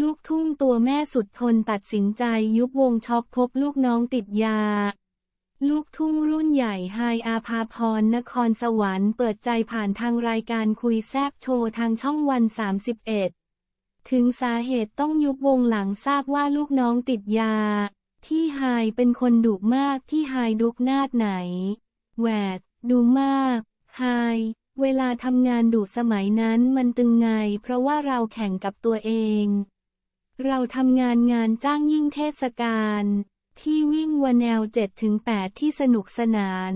ลูกทุ่งตัวแม่สุดทนตัดสินใจยุบวงช็อกพบลูกน้องติดยา ลูกทุ่งรุ่นใหญ่ไฮอาภาพรนครสวรรค์เปิดใจผ่านทางรายการคุยแซบโชว์ทางช่องวัน 31 ถึงสาเหตุต้องยุบวงหลังทราบว่าลูกน้องติดยา ที่ไฮเป็นคนดุมากที่ไฮดุกนาดไหน แหวด ดูมากไฮเวลาทำงานดุสมัยนั้นมันตึงไง เพราะว่าเราแข่งกับตัวเอง เราทำงานงานจ้างยิ่งเทศกาลที่วิ่งวันแนว7ถึง8ที่สนุกสนาน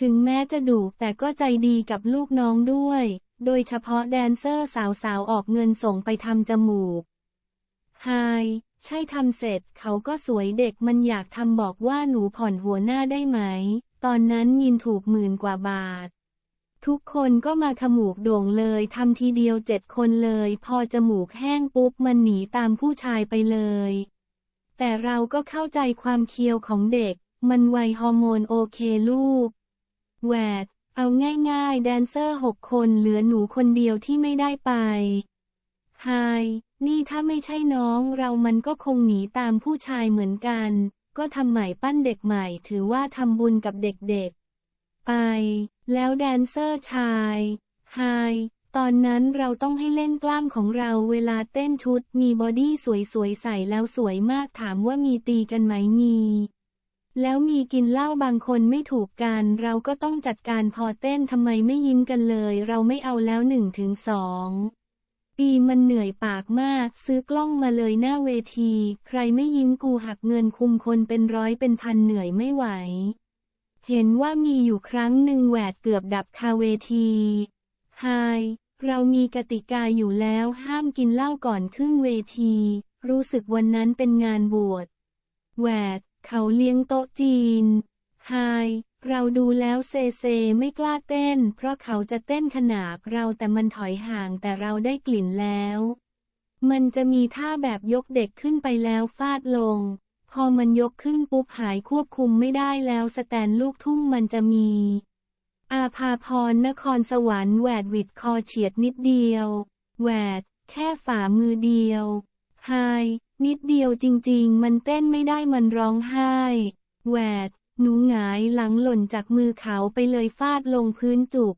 ถึงแม้จะดุแต่ก็ใจดีกับลูกน้องด้วย โดยเฉพาะแดนเซอร์สาวๆ ออกเงินส่งไปทำจมูกไฮใช่ทำเสร็จเขาก็สวยเด็กมันอยากทำบอกว่าหนูผ่อนหัวหน้าได้ไหม ตอนนั้นยินถูกหมื่นกว่าบาท ทุกคนก็มาขมูกโด่งเลยทำทีเดียวเจ็ดคนเลย พอจมูกแห้งปุ๊บมันหนีตามผู้ชายไปเลย แต่เราก็เข้าใจความเคียวของเด็ก มันวัยฮอร์โมนโอเคลูก แหวด เอาง่ายๆ แดนเซอร์หกคนเหลือหนูคนเดียวที่ไม่ได้ไปไฮนี่ถ้าไม่ใช่น้องเรามันก็คงหนีตามผู้ชายเหมือนกัน ก็ทำใหม่ปั้นเด็กใหม่ถือว่าทำบุญกับเด็กๆ ไป แล้วแดนเซอร์ชายไฮตอนนั้นเราต้องให้เล่นกล้ามของเราเวลาเต้นชุดมีบอดี้สวยๆ ใส่แล้วสวยมากถามว่ามีตีกันไหมมี แล้วมีกินเหล้าบางคนไม่ถูกกัน เราก็ต้องจัดการพอเต้นทำไมไม่ยิ้มกันเลย เราไม่เอาแล้วหนึ่งถึงสองปีมันเหนื่อยปากมาก ซื้อกล้องมาเลยหน้าเวที ใครไม่ยิ้มกูหักเงินคุมคนเป็นร้อยเป็นพันเหนื่อยไม่ไหว เห็นว่ามีอยู่ครั้งหนึ่งแหวดเกือบดับคาเวทีไฮเรามีกติกาอยู่แล้วห้ามกินเหล้าก่อนขึ้นเวที รู้สึกวันนั้นเป็นงานบวชแหวด เขาเลี้ยงโต๊ะจีนไฮเราดูแล้วเซเซไม่กล้าเต้น เพราะเขาจะเต้นขนาบเราแต่มันถอยห่างแต่เราได้กลิ่นแล้ว มันจะมีท่าแบบยกเด็กขึ้นไปแล้วฟาดลง อมันยกขึ้นปุ๊บหายควบคุมไม่ได้แล้วสแตนลูกทุ่งมันจะมี อาภาพรนครสวรรค์แหวดหวิดคอเฉียดนิดเดียว แหวด แค่ฝ่ามือเดียวไฮนิดเดียวจริงๆ มันเต้นไม่ได้มันร้องไห้ แหวด หนูหงายหลังหล่นจากมือเขาไปเลยฟาดลงพื้นจุก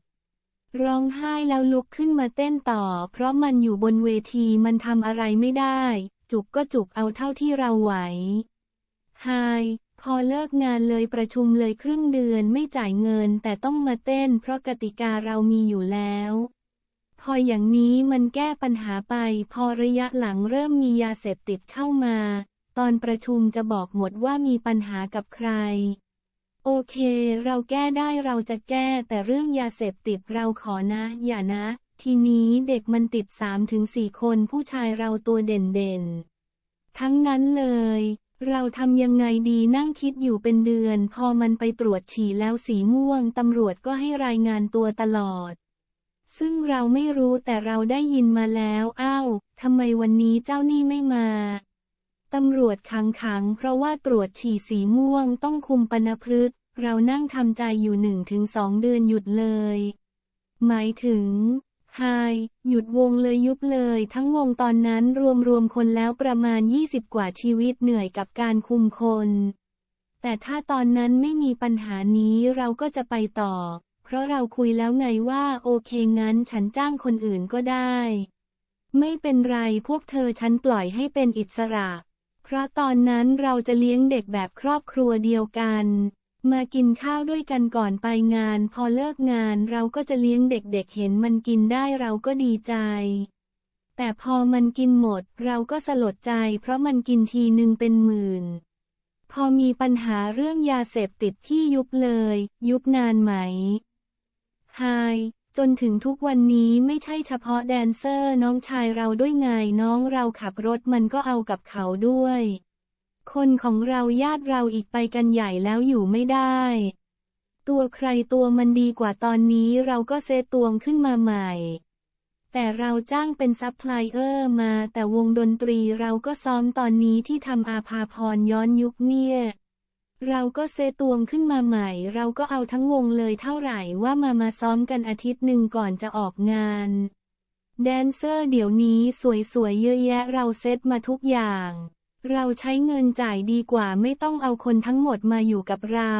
ร้องไห้แล้วลุกขึ้นมาเต้นต่อ เพราะมันอยู่บนเวทีมันทำอะไรไม่ได้ จุกก็จุกเอาเท่าที่เราไหว ไฮพอเลิกงานเลยประชุมเลยครึ่งเดือนไม่จ่ายเงินแต่ต้องมาเต้นเพราะกติกาเรามีอยู่แล้ว พออย่างนี้มันแก้ปัญหาไป พอระยะหลังเริ่มมียาเสพติดเข้ามา ตอนประชุมจะบอกหมดว่ามีปัญหากับใคร โอเค เราแก้ได้เราจะแก้แต่เรื่องยาเสพติดเราขอนะ อย่านะ ทีนี้เด็กมันติดสามถึงสี่คนผู้ชายเราตัวเด่นๆ ทั้งนั้นเลย เราทำยังไงดีนั่งคิดอยู่เป็นเดือน พอมันไปตรวจฉี่แล้วสีม่วงตำรวจก็ให้รายงานตัวตลอด ซึ่งเราไม่รู้แต่เราได้ยินมาแล้วอ้าวทำไมวันนี้เจ้านี่ไม่มาตำรวจขังขัง เพราะว่าตรวจฉี่สีม่วงต้องคุมปนพฤษเรานั่งทำใจอยู่หนึ่งถึงสองเดือนหยุดเลย หมายถึง ไฮหยุดวงเลยยุบเลย ทั้งวงตอนนั้นรวมรวมคนแล้วประมาณ 20 กว่าชีวิตเหนื่อยกับการคุมคน แต่ถ้าตอนนั้นไม่มีปัญหานี้เราก็จะไปต่อ เพราะเราคุยแล้วไงว่าโอเคงั้นฉันจ้างคนอื่นก็ได้ ไม่เป็นไรพวกเธอฉันปล่อยให้เป็นอิสระ เพราะตอนนั้นเราจะเลี้ยงเด็กแบบครอบครัวเดียวกัน มากินข้าวด้วยกันก่อนไปงาน พอเลิกงานเราก็จะเลี้ยงเด็กๆเห็นมันกินได้เราก็ดีใจ แต่พอมันกินหมดเราก็สลดใจ เพราะมันกินทีหนึ่งเป็นหมื่น พอมีปัญหาเรื่องยาเสพติดที่ยุบเลย ยุบนานไหมไฮจนถึงทุกวันนี้ไม่ใช่เฉพาะแดนเซอร์น้องชายเราด้วยไงน้องเราขับรถมันก็เอากับเขาด้วย คนของเราญาติเราอีกไปกันใหญ่แล้วอยู่ไม่ได้ ตัวใครตัวมันดีกว่าตอนนี้เราก็เซตวงขึ้นมาใหม่ แต่เราจ้างเป็นซัพพลายเออร์มาแต่วงดนตรีเราก็ซ้อมตอนนี้ที่ทำอาภาพรย้อนยุคเนี่ยเราก็เซตวงขึ้นมาใหม่ เราก็เอาทั้งวงเลยเท่าไหร่ว่ามามาซ้อมกันอาทิตย์หนึ่งก่อนจะออกงาน แดนเซอร์เดี๋ยวนี้สวยๆเยอะแยะเราเซตมาทุกอย่าง เราใช้เงินจ่ายดีกว่าไม่ต้องเอาคนทั้งหมดมาอยู่กับเรา